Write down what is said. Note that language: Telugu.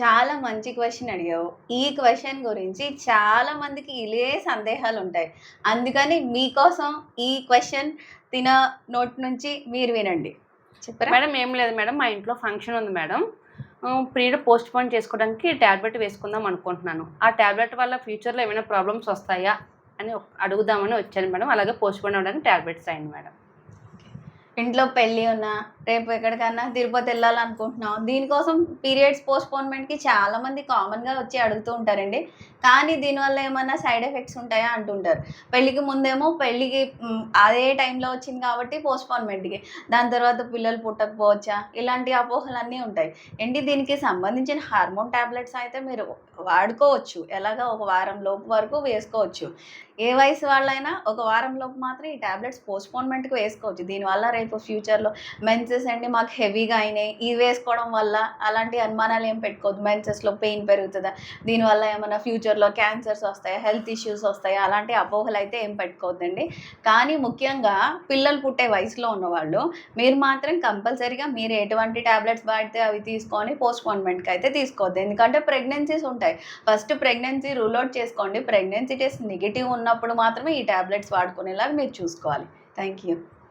చాలా మంచి క్వశ్చన్ అడిగావు. ఈ క్వశ్చన్ గురించి చాలా మందికి ఇలే సందేహాలు ఉంటాయి అందుకని మీకోసం ఈ క్వశ్చన్ తిన నోట్ నుంచి మీరు వినండి. చెప్పరా? మేడం ఏం లేదు మేడం. మా ఇంట్లో ఫంక్షన్ ఉంది మేడం. పీరియడ్ పోస్ట్ పోన్ చేసుకోవడానికి ట్యాబ్లెట్ వేసుకుందాం అనుకుంటున్నాను. ఆ ట్యాబ్లెట్ వల్ల ఫ్యూచర్లో ఏమైనా ప్రాబ్లమ్స్ వస్తాయా అని అడుగుదామని వచ్చాను మేడం. అలాగే పోస్ట్ పోన్ అవ్వడానికి ట్యాబ్లెట్స్ అయింది మేడం. ఇంట్లో పెళ్ళి ఉన్నా రేపు ఎక్కడికన్నా తిరుపతి వెళ్ళాలనుకుంటున్నాం. దీనికోసం పీరియడ్స్ పోస్ట్పోన్మెంట్కి చాలామంది కామన్గా వచ్చి అడుగుతూ ఉంటారండి. కానీ దీనివల్ల ఏమన్నా సైడ్ ఎఫెక్ట్స్ ఉంటాయా అంటుంటారు. పెళ్ళికి ముందేమో పెళ్ళికి అదే టైంలో వచ్చింది కాబట్టి పోస్ట్పోన్మెంట్కి దాని తర్వాత పిల్లలు పుట్టకపోవచ్చా? ఇలాంటి అపోహలన్నీ ఉంటాయి. ఏంటి దీనికి సంబంధించిన హార్మోన్ ట్యాబ్లెట్స్ అయితే మీరు వాడుకోవచ్చు. ఎలాగా ఒక వారం లోపు వరకు వేసుకోవచ్చు. ఏ వయసు వాళ్ళైనా ఒక వారం లోపు మాత్రం ఈ టాబ్లెట్స్ పోస్ట్పోన్మెంట్కి వేసుకోవచ్చు. దీనివల్ల రేపు ఫ్యూచర్లో మెన్సెస్ అండి మాకు హెవీగా అయినాయి. ఇవి వేసుకోవడం వల్ల అలాంటి అనుమానాలు ఏం పెట్టుకోవద్దు. మెన్సెస్లో పెయిన్ పెరుగుతుందా? దీనివల్ల ఏమైనా ఫ్యూచర్లో క్యాన్సర్స్ వస్తాయా? హెల్త్ ఇష్యూస్ వస్తాయా? అలాంటి అపోహలు అయితే ఏం పెట్టుకోవద్దండి. కానీ ముఖ్యంగా పిల్లలు పుట్టే వయసులో ఉన్నవాళ్ళు మీరు మాత్రం కంపల్సరీగా మీరు ఎటువంటి ట్యాబ్లెట్స్ వాడితే అవి తీసుకొని పోస్ట్పోన్మెంట్కి అయితే తీసుకోవద్దు. ఎందుకంటే ప్రెగ్నెన్సీస్ ఉంటాయి. ఫస్ట్ ప్రెగ్నెన్సీ రూల్ అవుట్ చేసుకోండి. ప్రెగ్నెన్సీ టెస్ట్ నెగిటివ్ ఉన్నప్పుడు మాత్రమే ఈ టాబ్లెట్స్ వాడుకునేలాగా మీరు చూసుకోవాలి. Thank you